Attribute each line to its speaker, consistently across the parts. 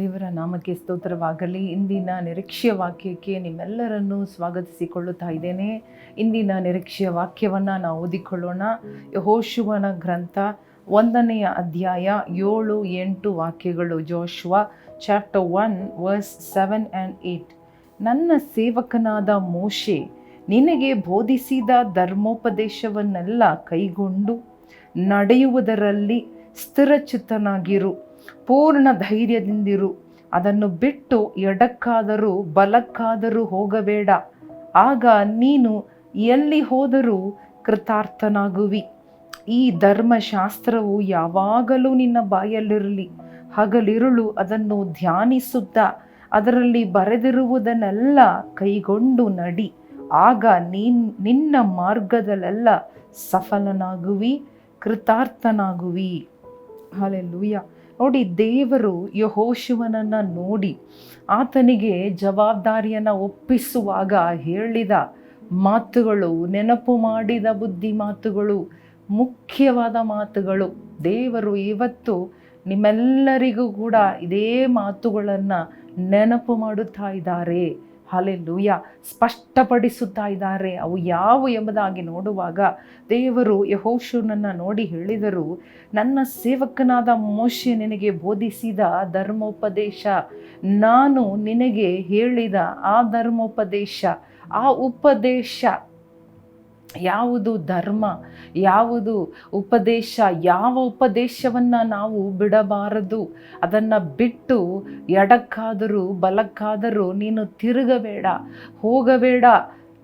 Speaker 1: ದೇವರ ನಾಮಕ್ಕೆ ಸ್ತೋತ್ರವಾಗಲಿ ಇಂದಿನ ನಿರೀಕ್ಷೆಯ ವಾಕ್ಯಕ್ಕೆ ನಿಮ್ಮೆಲ್ಲರನ್ನೂ ಸ್ವಾಗತಿಸಿಕೊಳ್ಳುತ್ತಾ ಇದ್ದೇನೆ ಇಂದಿನ ನಿರೀಕ್ಷೆಯ ವಾಕ್ಯವನ್ನು ನಾವು ಓದಿಕೊಳ್ಳೋಣ ಯಹೋಶುವನ ಗ್ರಂಥ ಒಂದನೆಯ ಅಧ್ಯಾಯ ಏಳು ಎಂಟು ವಾಕ್ಯಗಳು Joshua chapter one verse seven and eight ನನ್ನ ಸೇವಕನಾದ ಮೋಶೆ ನಿನಗೆ ಬೋಧಿಸಿದ ಧರ್ಮೋಪದೇಶವನ್ನೆಲ್ಲ ಕೈಗೊಂಡು ನಡೆಯುವುದರಲ್ಲಿ ಸ್ಥಿರಚಿತ್ತನಾಗಿರು ಪೂರ್ಣ ಧೈರ್ಯದಿಂದಿರು ಅದನ್ನು ಬಿಟ್ಟು ಎಡಕ್ಕಾದರೂ ಬಲಕ್ಕಾದರೂ ಹೋಗಬೇಡ ಆಗ ನೀನು ಎಲ್ಲಿ ಹೋದರೂ ಕೃತಾರ್ಥನಾಗುವಿ ಈ ಧರ್ಮಶಾಸ್ತ್ರವು ಯಾವಾಗಲೂ ನಿನ್ನ ಬಾಯಲ್ಲಿರಲಿ ಹಗಲಿರುಳು ಅದನ್ನು ಧ್ಯಾನಿಸುತ್ತಾ ಅದರಲ್ಲಿ ಬರೆದಿರುವುದನ್ನೆಲ್ಲ ಕೈಗೊಂಡು ನಡಿ ಆಗ ನೀನ್ ನಿನ್ನ ಮಾರ್ಗದಲ್ಲೆಲ್ಲ ಸಫಲನಾಗುವಿ ಕೃತಾರ್ಥನಾಗುವಿ ಹಾಲೆಲ್ಲೂಯ್ಯ ನೋಡಿ ದೇವರು ಯಹೋಶುವನನ್ನ ನೋಡಿ ಆತನಿಗೆ ಜವಾಬ್ದಾರಿಯನ್ನು ಒಪ್ಪಿಸುವಾಗ ಹೇಳಿದ ಮಾತುಗಳು ನೆನಪು ಮಾಡಿದ ಬುದ್ಧಿ ಮಾತುಗಳು ಮುಖ್ಯವಾದ ಮಾತುಗಳು ದೇವರು ಇವತ್ತು ನಿಮ್ಮೆಲ್ಲರಿಗೂ ಕೂಡ ಇದೇ ಮಾತುಗಳನ್ನು ನೆನಪು ಮಾಡುತ್ತಾ ಇದ್ದಾರೆ ಹಾಲೆ ಲೂಯ ಸ್ಪಷ್ಟಪಡಿಸುತ್ತಾ ಇದ್ದಾರೆ ಅವು ಯಾವು ಎಂಬುದಾಗಿ ನೋಡುವಾಗ ದೇವರು ಯಹೋಶುನನ್ನು ನೋಡಿ ಹೇಳಿದರು ನನ್ನ ಸೇವಕನಾದ ಮೋಶೆ ನಿನಗೆ ಬೋಧಿಸಿದ ಧರ್ಮೋಪದೇಶ ನಾನು ನಿನಗೆ ಹೇಳಿದ ಆ ಧರ್ಮೋಪದೇಶ ಆ ಉಪದೇಶ ಯಾವುದು ಧರ್ಮ ಯಾವುದು ಉಪದೇಶ ಯಾವ ಉಪದೇಶವನ್ನು ನಾವು ಬಿಡಬಾರದು ಅದನ್ನು ಬಿಟ್ಟು ಎಡಕ್ಕಾದರೂ ಬಲಕ್ಕಾದರೂ ನೀನು ತಿರುಗಬೇಡ ಹೋಗಬೇಡ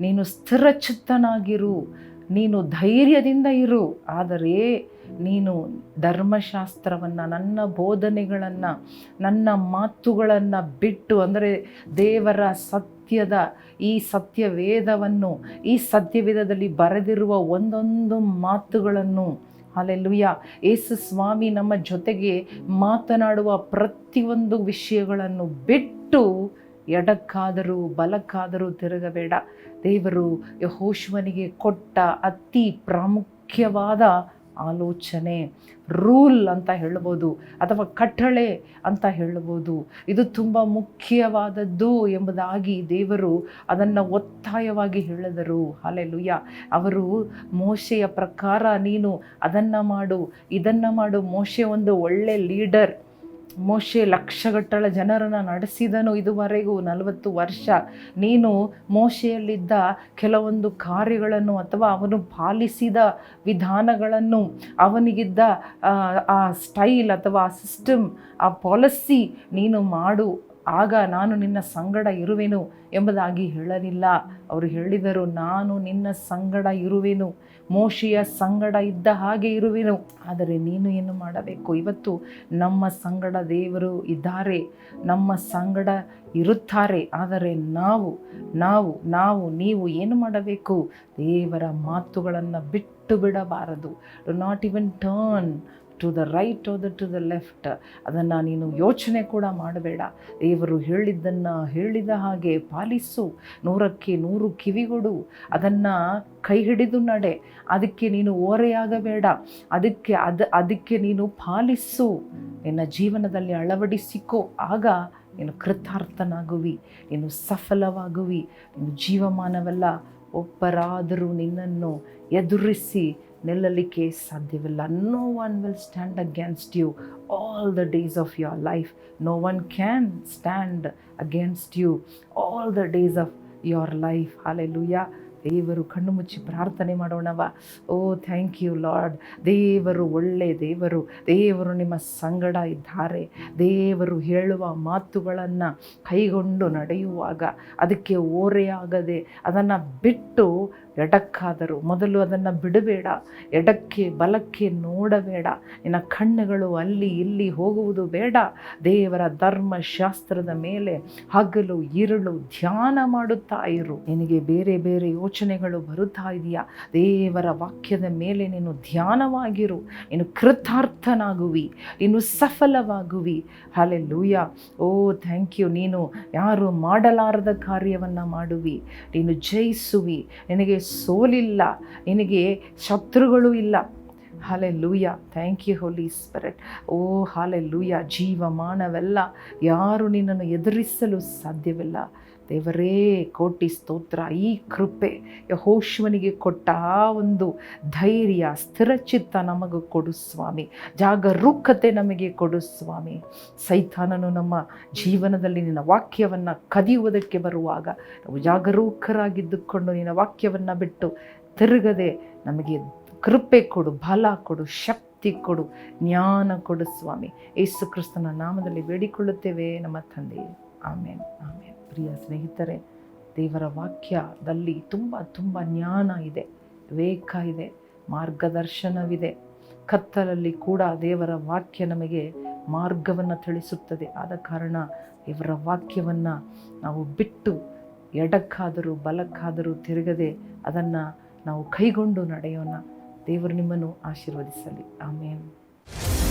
Speaker 1: ನೀನು ಸ್ಥಿರಚಿತ್ತನಾಗಿರು ನೀನು ಧೈರ್ಯದಿಂದ ಇರು ಆದರೆ ನೀನು ಧರ್ಮಶಾಸ್ತ್ರವನ್ನು ನನ್ನ ಬೋಧನೆಗಳನ್ನು ನನ್ನ ಮಾತುಗಳನ್ನು ಬಿಟ್ಟು ಅಂದರೆ ದೇವರ ಸತ್ಯದ ಈ ಸತ್ಯ ವೇದವನ್ನು ಈ ಸತ್ಯವೇದದಲ್ಲಿ ಬರೆದಿರುವ ಒಂದೊಂದು ಮಾತುಗಳನ್ನು ಅಲ್ಲೆಲ್ಲುಯ್ಯ ಯೇಸು ಸ್ವಾಮಿ ನಮ್ಮ ಜೊತೆಗೆ ಮಾತನಾಡುವ ಪ್ರತಿಯೊಂದು ವಿಷಯಗಳನ್ನು ಬಿಟ್ಟು ಎಡಕ್ಕಾದರೂ ಬಲಕ್ಕಾದರೂ ತಿರುಗಬೇಡ ದೇವರು ಯಹೋಶ್ವನಿಗೆ ಕೊಟ್ಟ ಅತಿ ಪ್ರಾಮುಖ್ಯವಾದ ಆಲೋಚನೆ ರೂಲ್ ಅಂತ ಹೇಳ್ಬೋದು ಅಥವಾ ಕಟ್ಟಳೆ ಅಂತ ಹೇಳ್ಬೋದು ಇದು ತುಂಬ ಮುಖ್ಯವಾದದ್ದು ಎಂಬುದಾಗಿ ದೇವರು ಅದನ್ನು ಒತ್ತಾಯವಾಗಿ ಹೇಳಿದರು ಹಾಲೆಲುಯ್ಯ ಅವರು ಮೋಶೆಯ ಪ್ರಕಾರ ನೀನು ಅದನ್ನು ಮಾಡು ಇದನ್ನು ಮಾಡು ಮೋಶೆ ಒಂದು ಒಳ್ಳೆ ಲೀಡರ್ ಮೋಶೆ ಲಕ್ಷಗಟ್ಟಳ ಜನರನ್ನು ನಡೆಸಿದನು ಇದುವರೆಗೂ ನಲವತ್ತು ವರ್ಷ ನೀನು ಮೋಶೆಯಲ್ಲಿದ್ದ ಕೆಲವೊಂದು ಕಾರ್ಯಗಳನ್ನು ಅಥವಾ ಅವನು ಪಾಲಿಸಿದ ವಿಧಾನಗಳನ್ನು ಅವನಿಗಿದ್ದ ಆ ಸ್ಟೈಲ್ ಅಥವಾ ಆ ಸಿಸ್ಟಮ್ ಆ ಪಾಲಿಸಿ ನೀನು ಮಾಡು ಆಗ ನಾನು ನಿನ್ನ ಸಂಗಡ ಇರುವೆನು ಎಂಬುದಾಗಿ ಹೇಳಲಿಲ್ಲ ಅವರು ಹೇಳಿದರು ನಾನು ನಿನ್ನ ಸಂಗಡ ಇರುವೆನು ಮೋಶಿಯ ಸಂಗಡ ಇದ್ದ ಹಾಗೆ ಇರುವೆನು ಆದರೆ ನೀನು ಏನು ಮಾಡಬೇಕು ಇವತ್ತು ನಮ್ಮ ಸಂಗಡ ದೇವರು ಇದ್ದಾರೆ ನಮ್ಮ ಸಂಗಡ ಇರುತ್ತಾರೆ ಆದರೆ ನಾವು ನಾವು ನಾವು ನೀವು ಏನು ಮಾಡಬೇಕು ದೇವರ ಮಾತುಗಳನ್ನು ಬಿಟ್ಟು ಬಿಡಬಾರದು do not even turn to the right ಹೋದ ಟು ದ ಲೆಫ್ಟ್ ಅದನ್ನು ನೀನು ಯೋಚನೆ ಕೂಡ ಮಾಡಬೇಡ ದೇವರು ಹೇಳಿದ್ದನ್ನು ಹೇಳಿದ ಹಾಗೆ ಪಾಲಿಸು ನೂರಕ್ಕೆ ನೂರು ಕಿವಿಗೊಡು ಅದನ್ನು ಕೈ ಹಿಡಿದು ನಡೆ ಅದಕ್ಕೆ ನೀನು ಓರೆಯಾಗಬೇಡ ಅದಕ್ಕೆ ಅದು ಅದಕ್ಕೆ ನೀನು ಪಾಲಿಸು ನಿನ್ನ ಜೀವನದಲ್ಲಿ ಅಳವಡಿಸಿಕೋ ಆಗ ನೀನು ಕೃತಾರ್ಥನಾಗುವಿ ನೀನು ಸಫಲವಾಗುವಿ ನಿನ್ನ ಜೀವಮಾನವೆಲ್ಲ ಒಬ್ಬರಾದರೂ ನಿನ್ನನ್ನು ಎದುರಿಸಿ ನಿಲ್ಲಲಿಕ್ಕೆ ಸಾಧ್ಯವಿಲ್ಲ no one will stand against you all the days of your life no one can stand against you all the days of your life hallelujah ದೇವರು ಕಣ್ಣು ಮುಚ್ಚಿ ಪ್ರಾರ್ಥನೆ ಮಾಡೋಣವ ಓ ಥ್ಯಾಂಕ್ ಯು ಲಾರ್ಡ್ ದೇವರು ಒಳ್ಳೆ ದೇವರು ದೇವರು ನಿಮ್ಮ ಸಂಗಡ ಇದ್ದಾರೆ ದೇವರು ಹೇಳುವ ಮಾತುಗಳನ್ನು ಕೈಗೊಂಡು ನಡೆಯುವಾಗ ಅದಕ್ಕೆ ಓರೆಯಾಗದೆ ಅದನ್ನು ಬಿಟ್ಟು ಎಡಕ್ಕಾದರು ಮೊದಲು ಅದನ್ನು ಬಿಡಬೇಡ ಎಡಕ್ಕೆ ಬಲಕ್ಕೆ ನೋಡಬೇಡ ನಿನ್ನ ಕಣ್ಣುಗಳು ಅಲ್ಲಿ ಇಲ್ಲಿ ಹೋಗುವುದು ಬೇಡ ದೇವರ ಧರ್ಮಶಾಸ್ತ್ರದ ಮೇಲೆ ಹಗಲು ಇರಳು ಧ್ಯಾನ ಮಾಡುತ್ತಾ ಇರು ನಿನಗೆ ಬೇರೆ ಬೇರೆ ಯೋಚನೆ ಯೋಚನೆಗಳು ಬರುತ್ತಾ ಇದೆಯಾ ದೇವರ ವಾಕ್ಯದ ಮೇಲೆ ನೀನು ಧ್ಯಾನವಾಗಿರು ನೀನು ಕೃತಾರ್ಥನಾಗುವಿ ನೀನು ಸಫಲವಾಗುವಿ ಹಾಲೆ ಲೂಯ ಓ ಥ್ಯಾಂಕ್ ಯು ನೀನು ಯಾರು ಮಾಡಲಾರದ ಕಾರ್ಯವನ್ನು ಮಾಡುವಿ ನೀನು ಜಯಿಸುವಿ ನಿನಗೆ ಸೋಲಿಲ್ಲ ನಿನಗೆ ಶತ್ರುಗಳು ಇಲ್ಲ hallelujah thank you Holy Spirit O hallelujah ಜೀವಮಾನವೆಲ್ಲ ಯಾರು ನಿನ್ನನ್ನು ಎದುರಿಸಲು ಸಾಧ್ಯವಿಲ್ಲ ದೇವರೇ ಕೋಟಿ ಸ್ತೋತ್ರ ಈ ಕೃಪೆ ಯಹೋಶ್ವನಿಗೆ ಕೊಟ್ಟ ಆ ಒಂದು ಧೈರ್ಯ ಸ್ಥಿರಚಿತ್ತ ನಮಗೆ ಕೊಡು ಸ್ವಾಮಿ ಜಾಗರೂಕತೆ ನಮಗೆ ಕೊಡು ಸ್ವಾಮಿ ಸೈತಾನನು ನಮ್ಮ ಜೀವನದಲ್ಲಿ ನಿನ್ನ ವಾಕ್ಯವನ್ನು ಕದಿಯುವುದಕ್ಕೆ ಬರುವಾಗ ನಾವು ಜಾಗರೂಕರಾಗಿದ್ದುಕೊಂಡು ನಿನ್ನ ವಾಕ್ಯವನ್ನು ಬಿಟ್ಟು ತಿರುಗದೆ ನಮಗೆ ಕೃಪೆ ಕೊಡು ಬಲ ಕೊಡು ಶಕ್ತಿ ಕೊಡು ಜ್ಞಾನ ಕೊಡು ಸ್ವಾಮಿ ಯೇಸು ಕ್ರಿಸ್ತನ ನಾಮದಲ್ಲಿ ಬೇಡಿಕೊಳ್ಳುತ್ತೇವೆ ನಮ್ಮ ತಂದೆ ಆಮೇಲೆ ಆಮೇಲೆ ಪ್ರಿಯ ಸ್ನೇಹಿತರೆ ದೇವರ ವಾಕ್ಯದಲ್ಲಿ ತುಂಬ ತುಂಬ ಜ್ಞಾನ ಇದೆ ವಿವೇಕ ಇದೆ ಮಾರ್ಗದರ್ಶನವಿದೆ ಕತ್ತಲಲ್ಲಿ ಕೂಡ ದೇವರ ವಾಕ್ಯ ನಮಗೆ ಮಾರ್ಗವನ್ನು ತಿಳಿಸುತ್ತದೆ ಆದ ಕಾರಣ ಇವರ ವಾಕ್ಯವನ್ನು ನಾವು ಬಿಟ್ಟು ಎಡಕ್ಕಾದರೂ ಬಲಕ್ಕಾದರೂ ತಿರುಗದೆ ಅದನ್ನು ನಾವು ಕೈಗೊಂಡು ನಡೆಯೋಣ ದೇವರು ನಿಮ್ಮನ್ನು ಆಶೀರ್ವದಿಸಲಿ ಆಮೇಲೆ